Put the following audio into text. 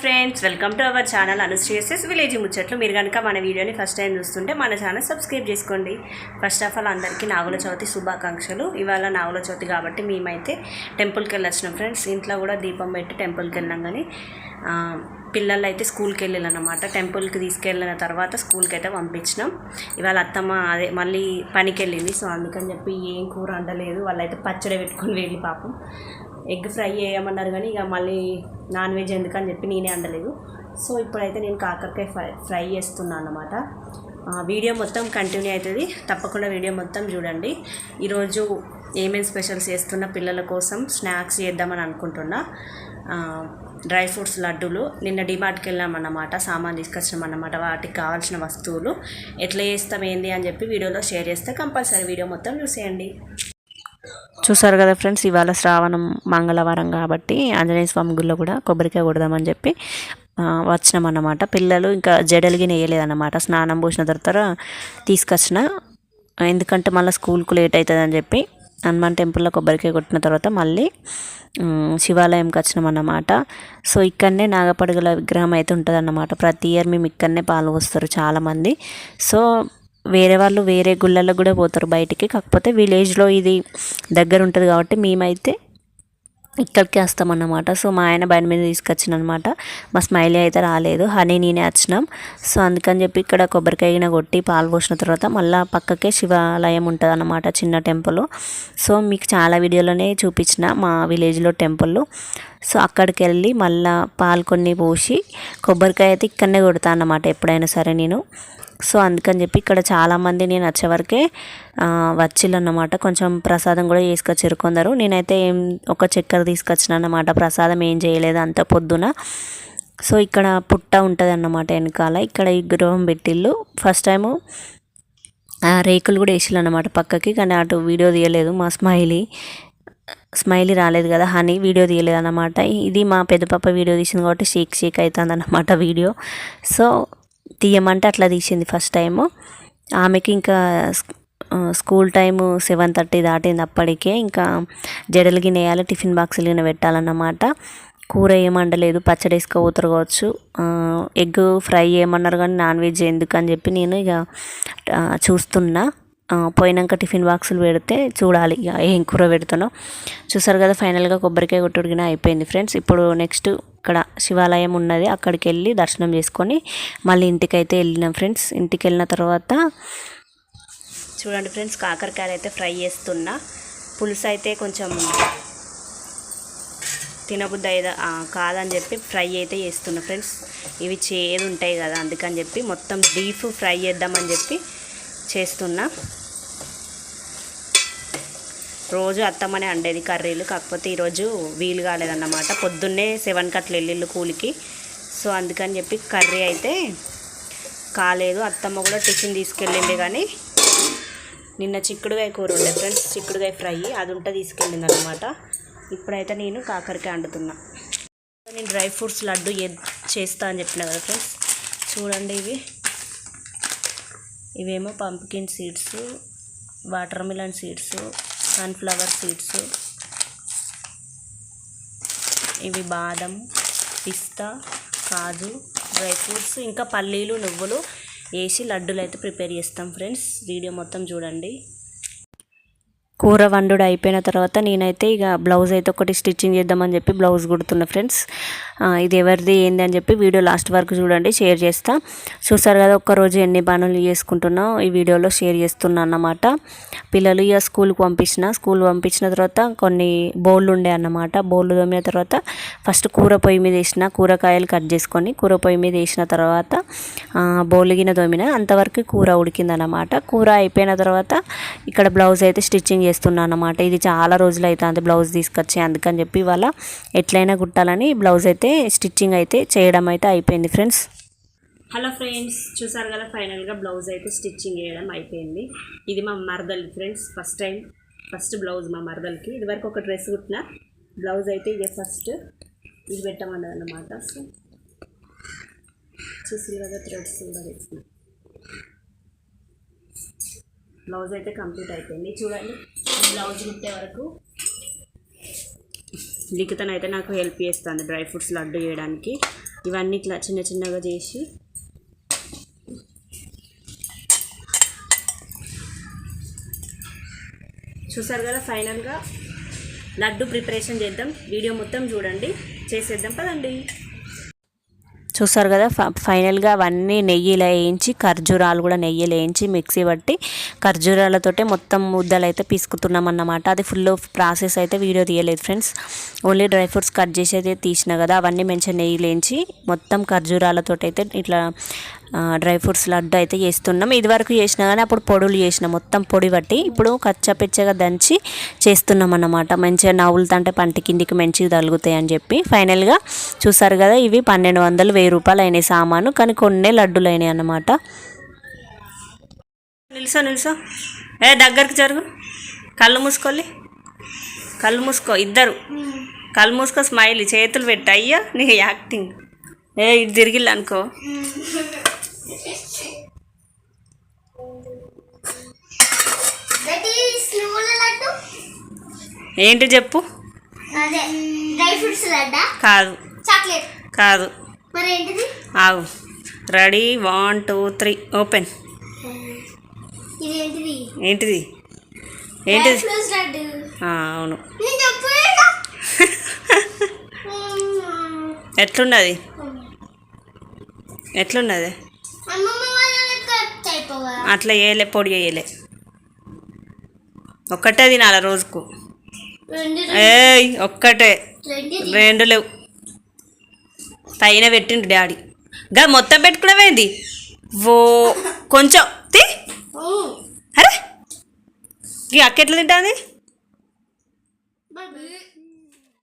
Friends welcome to our channel అనుశ్రీఎస్ఎస్ village ముచ్చట్లు మీరు కనుక మన వీడియోని ఫస్ట్ టైం చూస్తుంటే మన ఛానల్ సబ్స్క్రైబ్ చేసుకోండి. ఫస్ట్ ఆఫ్ ఆల్ అందరికీ నాగుల చవితి శుభాకాంక్షలు. ఇవాళ నాగుల చవితి కాబట్టి మేమైతే టెంపుల్కి వెళ్ళొచ్చినాం ఫ్రెండ్స్ ఇంట్లో కూడా దీపం పెట్టి టెంపుల్కి వెళ్ళాం కానీ పిల్లలు అయితే స్కూల్కి వెళ్ళాలన్నమాట. టెంపుల్కి తీసుకెళ్ళిన తర్వాత స్కూల్కి అయితే పంపించినాం. ఇవాళ అత్తమ్మ అదే మళ్ళీ పనికి వెళ్ళింది. సో అందుకని చెప్పి ఏం కూర అండలేదు వాళ్ళైతే పచ్చడి పెట్టుకుని వెళ్ళి పాపం ఎగ్ ఫ్రై చేయమన్నారు కానీ ఇక మళ్ళీ నాన్ వెజ్ ఎందుకని చెప్పి నేనే అండలేదు సో ఇప్పుడైతే నేను కాకరకాయ ఫ్రై ఫ్రై చేస్తున్నాను అన్నమాట. వీడియో మొత్తం కంటిన్యూ అవుతుంది. తప్పకుండా వీడియో మొత్తం చూడండి. ఈరోజు ఏమేమి స్పెషల్స్ చేస్తున్న పిల్లల కోసం స్నాక్స్ చేద్దామని అనుకుంటున్నా. డ్రై ఫ్రూట్స్ లడ్డూలు. నిన్న డిమార్ట్కి వెళ్ళామన్నమాట సామాన్ తీసుకొచ్చినామన్నమాట వాటికి కావాల్సిన వస్తువులు. ఎట్లా చేస్తాం ఏంది అని చెప్పి వీడియోలో షేర్ చేస్తే కంపల్సరీ వీడియో మొత్తం చూసేయండి. చూసారు కదా ఫ్రెండ్స్ ఇవాళ శ్రావణం మంగళవారం కాబట్టి ఆంజనేయ స్వామి గుళ్ళో కూడా కొబ్బరికాయ కొడదామని చెప్పి వచ్చినాం అన్నమాట. పిల్లలు ఇంకా జడలిగి వేయలేదన్నమాట. స్నానం పోసిన తర్వాత తీసుకొచ్చిన. ఎందుకంటే మళ్ళీ స్కూల్కు లేట్ అవుతుంది అని చెప్పి హనుమాన్ టెంపుల్లో కొబ్బరికాయ కొట్టిన తర్వాత మళ్ళీ శివాలయంకి వచ్చినామన్నమాట సో ఇక్కడనే నాగపడుగుల విగ్రహం అయితే ఉంటుంది అన్నమాట ప్రతి ఇయర్ మేము ఇక్కడనే పాలు చాలామంది. సో వేరే వాళ్ళు వేరే గుళ్ళల్లో కూడా పోతారు బయటికి. కాకపోతే విలేజ్లో ఇది దగ్గర ఉంటుంది కాబట్టి మేమైతే ఇక్కడికి వస్తామన్నమాట. సో మా ఆయన బండి మీద తీసుకొచ్చిన అనమాట మా స్మైలీ అయితే రాలేదు. హనీ నేనే వచ్చినాం. సో అందుకని చెప్పి ఇక్కడ కొబ్బరికాయ కొట్టి పాలు పోసిన తర్వాత మళ్ళీ పక్కకే శివాలయం ఉంటుంది అన్నమాట చిన్న టెంపుల్. సో మీకు చాలా వీడియోలోనే చూపించిన మా విలేజ్లో టెంపుల్. సో అక్కడికి వెళ్ళి మళ్ళీ పాలు కొన్ని పోసి కొబ్బరికాయ అయితే ఇక్కడనే కొడతా అన్నమాట ఎప్పుడైనా సరే నేను. సో అందుకని చెప్పి ఇక్కడ చాలామంది నేను వచ్చే వరకే అన్నమాట కొంచెం ప్రసాదం కూడా తీసుకొచ్చారు కొందరు. నేనైతే ఏం ఒక చక్కెర తీసుకొచ్చిన అన్నమాట. ప్రసాదం ఏం చేయలేదు అంత పొద్దున. సో ఇక్కడ పుట్ట ఉంటుంది అన్నమాట వెనకాల. ఇక్కడ ఈ గృహం పెట్టిళ్ళు. ఫస్ట్ టైము ఆ రేకులు కూడా వేసిళ్ళు అన్నమాట పక్కకి కానీ అటు వీడియో తీయలేదు మా స్మైలీ. స్మైలీ రాలేదు కదా హనీ వీడియో తీయలేదు అన్నమాట ఇది మా పెద్ద పాప వీడియో తీసింది కాబట్టి షేక్ షేక్ అవుతుంది అన్నమాట వీడియో. సో తీయమంటే అట్లా తీసింది ఫస్ట్ టైము. ఆమెకి ఇంకా స్కూల్ టైము సెవెన్ థర్టీ దాటింది అప్పటికే. ఇంకా జడలు గినేయాలి టిఫిన్ బాక్సులు గిన్నె పెట్టాలన్నమాట. కూర ఏమండలేదు పచ్చడి వేసుకోపోతారు కావచ్చు. ఎగ్ ఫ్రై ఏమన్నారు కానీ నాన్ వెజ్ ఎందుకు అని చెప్పి నేను ఇక చూస్తున్నా. పోయినాక టిఫిన్ బాక్సులు పెడితే చూడాలి ఇక ఏం కూర పెడుతానో చూసారు కదా ఫైనల్గా కొబ్బరికాయ కొట్టుడిగిన అయిపోయింది ఫ్రెండ్స్. ఇప్పుడు నెక్స్ట్ ఇక్కడ శివాలయం ఉన్నది. అక్కడికి వెళ్ళి దర్శనం చేసుకొని మళ్ళీ ఇంటికి అయితే వెళ్ళినాం ఫ్రెండ్స్. ఇంటికి వెళ్ళిన తర్వాత చూడండి ఫ్రెండ్స్ కాకరకాయలు అయితే ఫ్రై చేస్తున్నా. పులుసు అయితే కొంచెం తినబుద్ధి అయితే కాదని చెప్పి ఫ్రై అయితే చేస్తున్నా ఫ్రెండ్స్. ఇవి చేదు ఉంటాయి కదా అందుకని చెప్పి మొత్తం డీప్ ఫ్రై చేద్దామని చెప్పి చేస్తున్నా. రోజు అత్తమ్మనే అండేది కర్రీలు. కాకపోతే ఈరోజు వీలు కాలేదన్నమాట. పొద్దున్నే సెవెన్కి అట్లా వెళ్ళిళ్ళు కూలికి. సో అందుకని చెప్పి కర్రీ అయితే కాలేదు. అత్తమ్మ కూడా టిఫిన్ తీసుకెళ్ళింది కానీ నిన్న చిక్కుడుగాయ కూర ఉండే ఫ్రెండ్స్. చిక్కుడుగాయ ఫ్రై అది ఉంటే తీసుకెళ్ళింది అనమాట ఇప్పుడైతే నేను కాకరకాయ వండుతున్నా నేను డ్రై ఫ్రూట్స్ లడ్డు చేస్తా అని చెప్పిన కదా ఫ్రెండ్స్. చూడండి ఇవి. ఇవేమో pumpkin seeds watermelon seeds sunflower seeds. ఇవి బాదం పిస్తా కాజు డ్రై ఫ్రూట్స్ ఇంకా పల్లీలు నువ్వులు వేసి లడ్డూలు అయితే ప్రిపేర్ చేస్తాం ఫ్రెండ్స్. వీడియో మొత్తం చూడండి. కూర వండుడు అయిపోయిన తర్వాత నేనైతే ఇక బ్లౌజ్ అయితే ఒకటి స్టిచ్చింగ్ చేద్దామని చెప్పి బ్లౌజ్ కుడుతున్నా ఫ్రెండ్స్. ఇది ఎవరిది ఏంది అని చెప్పి వీడియో లాస్ట్ వరకు చూడండి షేర్ చేస్తా. చూసారు కదా ఒక్కరోజు ఎన్ని పనులు చేసుకుంటున్నా ఈ వీడియోలో షేర్ చేస్తున్నా అన్నమాట. పిల్లలు ఇక స్కూల్కి పంపించిన స్కూల్ పంపించిన తర్వాత కొన్ని బౌళ్ళు ఉండే అన్నమాట. బౌళ్ళు తోమిన తర్వాత ఫస్ట్ కూర పొయ్యి మీద వేసిన కూరగాయలు కట్ చేసుకొని కూర పొయ్యి మీద వేసిన తర్వాత ఆ, తోమిన అంతవరకు కూర ఉడికిందన్నమాట. కూర అయిపోయిన తర్వాత ఇక్కడ బ్లౌజ్ అయితే స్టిచ్చింగ్ చేస్తున్నాను అనమాట ఇది చాలా రోజులు అవుతుంది బ్లౌజ్ తీసుకొచ్చి అందుకని చెప్పి ఇవాళ ఎట్లయినా కుట్టాలని బ్లౌజ్ అయితే స్టిచ్చింగ్ అయితే చేయడం అయితే అయిపోయింది ఫ్రెండ్స్. హలో ఫ్రెండ్స్ చూసారు కదా ఫైనల్గా బ్లౌజ్ అయితే స్టిచ్చింగ్ చేయడం అయిపోయింది. ఇది మా మరదలు friends first time first blouse మా మరదలకి. ఇది వరకు ఒక డ్రెస్ కుట్టిన బ్లౌజ్ అయితే ఇదే ఫస్ట్. ఇది పెట్టమన్నది అనమాట సో చూసి కదా థ్రెడ్స్ కూడా వేసిన బ్లౌజ్ అయితే కంప్లీట్ అయిపోయింది. చూడండి. బ్లౌజ్ కుట్టే వరకు. లిఖితనైతే నాకు హెల్ప్ చేస్తుంది డ్రై ఫ్రూట్స్ లడ్డు చేయడానికి. ఇవన్నీ ఇట్లా చిన్న చిన్నగా చేసి. చూసారు కదా ఫైనల్గా లడ్డు ప్రిపరేషన్ చేద్దాం. వీడియో మొత్తం చూడండి. చేసేద్దాం పదండి. చూస్తారు కదా ఫ- ఫైనల్గా అవన్నీ నెయ్యిలో వేయించి ఖర్జూరాలు కూడా నెయ్యిలో వేయించి మిక్సీ పట్టి ఖర్జూరాలతోటే మొత్తం ముద్దలు అయితే పీసుకుతున్నాం అన్నమాట అది ఫుల్ ప్రాసెస్ అయితే వీడియో తీయలేదు friends. Only dry fruits cut చేసి అయితే తీసిన కదా అవన్నీ మంచిగా నెయ్యి లేంచి మొత్తం ఖర్జూరాలతో అయితే ఇట్లా డ్రై ఫ్రూట్స్ లడ్డు అయితే చేస్తున్నాం. ఇదివరకు చేసినా కానీ అప్పుడు పొడులు చేసిన మొత్తం పొడి పట్టి ఇప్పుడు కచ్చపిచ్చగా దంచి చేస్తున్నాం అన్నమాట. మంచిగా నవ్వులుతుంటే పంట కిందికి మంచిగా తగులుతాయి అని చెప్పి. ఫైనల్గా చూసారు కదా ఇవి పన్నెండు వందలు వెయ్యి రూపాయలు అయినాయి సామాను. కానీ కొన్నే లడ్డులు అయినాయి అన్నమాట. నిలుసో నిలుసో. ఏ దగ్గరకు జరుగు. కళ్ళు మూసుకోలే. కళ్ళు మూసుకో ఇద్దరు. కళ్ళు మూసుకో స్మైల్ చేతులు పెట్టు. అయ్యా నీ యాక్టింగ్ ఏ ఇది తిరిగిల్లు అనుకో. ఏంటి చెప్పు? డ్రై ఫ్రూట్స్ లడ్డా? కాదు. చాక్లెట్. కాదు. మరి ఏంటిది? ఆగు. Ready one two three open. ఇది ఏంటిది? ఏంటిది? అవును. ఎట్లున్నది? ఎట్లున్నది? అట్లా వేయలే పొడి వేయలే ఒక్కటే తినాల రోజుకు. ఏయ్ ఒక్కటే. రెండు లేవు. పైన పెట్టిండు డాడీ. గా మొత్తం పెట్టుకున్నావేంది ఓ కొంచెం. తీ. అరే. ఈ అక్క ఎట్లా తింటుంది?